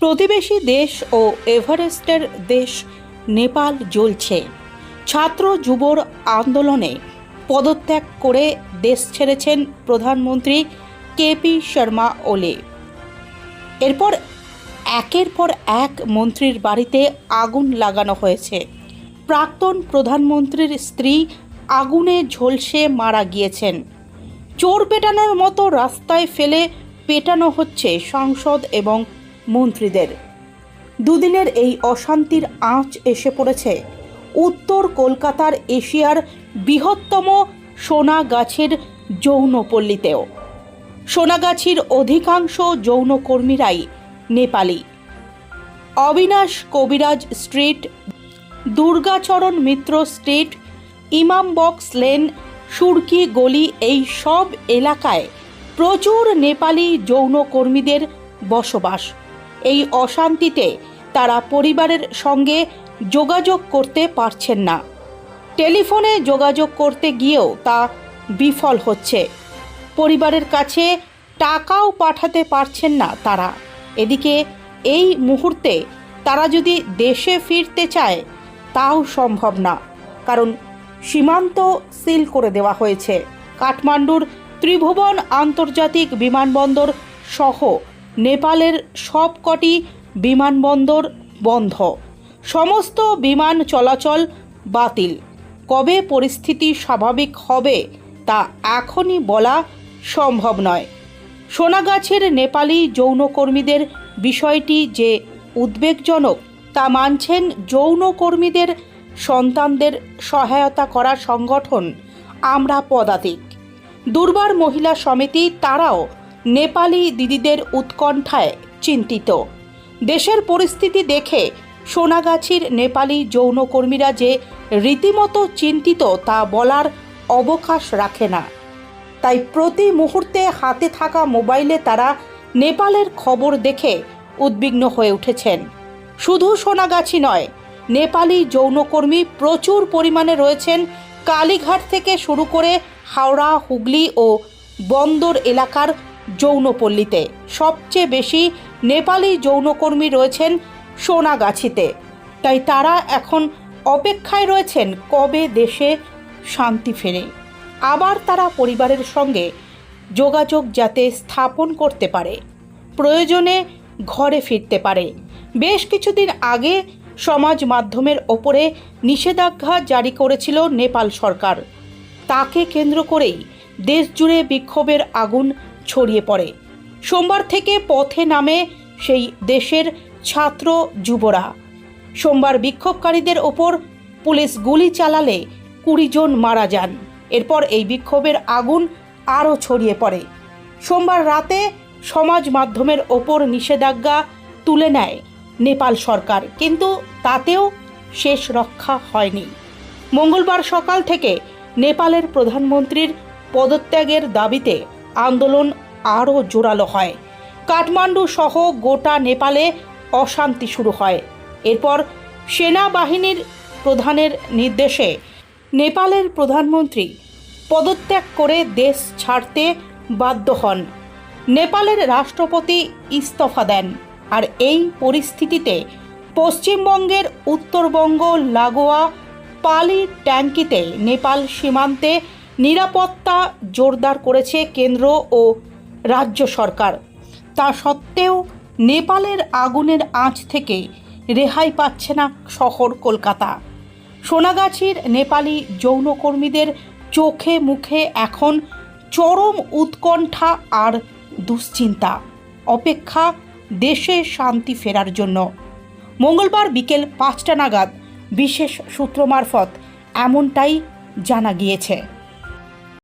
প্রতিবেশী দেশ ও এভারেস্টের দেশ নেপাল জ্বলছে। ছাত্র যুবর আন্দোলনে পদত্যাগ করে দেশ ছেড়েছেন প্রধানমন্ত্রী কেপি শর্মা ওলে। এরপর একের পর এক মন্ত্রীর বাড়িতে আগুন লাগানো হয়েছে। প্রাক্তন প্রধানমন্ত্রীর স্ত্রী আগুনে ঝলসে মারা গিয়েছেন। চোর পেটানোর মতো রাস্তায় ফেলে পেটানো হচ্ছে সংসদ এবং মন্ত্রীদের। দুদিনের এই অশান্তির আঁচ এসে পড়েছে। উত্তর কলকাতার এশিয়ার বৃহত্তম সোনাগাছির যৌনপল্লীতেও। সোনাগাছির অধিকাংশ যৌনকর্মীরাই Nepali. Abinash Kabiraj street, Durgacharan Mitra street, Imam Bux lane, Surki গলি এই সব এলাকায় প্রচুর নেপালি যৌনকর্মীদের বসবাস। এই অশান্তিতে তারা পরিবারের সঙ্গে যোগাযোগ করতে পারছেন না। টেলিফোনে যোগাযোগ করতে গিয়েও তা বিফল হচ্ছে। পরিবারের কাছে টাকাও পাঠাতে পারছেন না তারা। এদিকে এই মুহূর্তে তারা যদি দেশে ফিরতে চায়, তাও সম্ভব না। কারণ সীমান্ত সিল করে দেওয়া হয়েছে। কাঠমান্ডুর ত্রিভুবন আন্তর্জাতিক বিমানবন্দর সহ নেপালের সবকটি বিমানবন্দর বন্ধ। সমস্ত বিমান চলাচল বাতিল। কবে পরিস্থিতি স্বাভাবিক হবে তা এখনই বলা সম্ভব নয়। সোনাগাছির নেপালি যৌনকর্মীদের বিষয়টি যে উদ্বেগজনক, তা মানছেন যৌনকর্মীদের সন্তানদের সহায়তা করা সংগঠন আমরা পদাতিক দুর্বার মহিলা সমিতি, তারাও নেপালি দিদিদের উৎকণ্ঠায় চিন্তিত। দেশের পরিস্থিতি দেখে সোনাগাছির নেপালি যৌনকর্মীরা যে রীতিমতো চিন্তিত তা বলার অবকাশ রাখে না। তাই প্রতি মুহূর্তে হাতে থাকা মোবাইলে তারা নেপালের খবর দেখে উদ্বিগ্ন হয়ে উঠেছেন। শুধু সোনাগাছি নয়, নেপালি যৌনকর্মী প্রচুর পরিমাণে রয়েছেন কালীঘাট থেকে শুরু করে হাওড়া, হুগলি ও বন্দর এলাকার যৌনপল্লীতে। সবচেয়ে বেশি নেপালি যৌনকর্মী রয়েছেন সোনাগাছিতে। তাই তারা এখন অপেক্ষায় রয়েছেন কবে দেশে শান্তি ফেরে। আবার তারা পরিবারের সঙ্গে যোগাযোগ যাতে স্থাপন করতে পারে, প্রয়োজনে ঘরে ফিরতে পারে। বেশ কিছুদিন আগে সমাজ মাধ্যমের ওপরে নিষেধাজ্ঞা জারি করেছিল নেপাল সরকার। তাকে কেন্দ্র করেই দেশজুড়ে বিক্ষোভের আগুন ছড়িয়ে পড়ে। সোমবার থেকে পথে নামে সেই দেশের ছাত্র যুবরা। সোমবার বিক্ষোভকারীদের ওপর পুলিশ গুলি চালালে কুড়ি জন মারা যান। এরপর এই বিক্ষোভের আগুন আরও ছড়িয়ে পড়ে। সোমবার রাতে সমাজ মাধ্যমের ওপর নিষেধাজ্ঞা তুলে নেয় নেপাল সরকার, কিন্তু তাতেও শেষ রক্ষা হয়নি। মঙ্গলবার সকাল থেকে নেপালের প্রধানমন্ত্রীর পদত্যাগের দাবিতে আন্দোলন আরও জোরালো হয়। কাঠমান্ডু সহ গোটা নেপালে অশান্তি শুরু হয়। এরপর সেনাবাহিনীর প্রধানের নির্দেশে নেপালের প্রধানমন্ত্রী পদত্যাগ করে দেশ ছাড়তে বাধ্য হন। নেপালের রাষ্ট্রপতি ইস্তফা দেন আর এই পরিস্থিতিতে পশ্চিমবঙ্গের উত্তরবঙ্গ, লাগোয়া, পালি ট্যাঙ্কিতে নেপাল সীমান্তে নিরাপত্তা জোরদার করেছে কেন্দ্র ও রাজ্য সরকার। তা সত্ত্বেও নেপালের আগুনের আঁচ থেকে রেহাই পাচ্ছে না শহর কলকাতা। সোনাগাছির নেপালি যৌনকর্মীদের চোখে মুখে এখন চরম উৎকণ্ঠা আর দুশ্চিন্তা। অপেক্ষা দেশে শান্তি ফেরার জন্য। মঙ্গলবার বিকেল পাঁচটা নাগাদ বিশেষ সূত্র মারফত এমনটাই জানা গিয়েছে।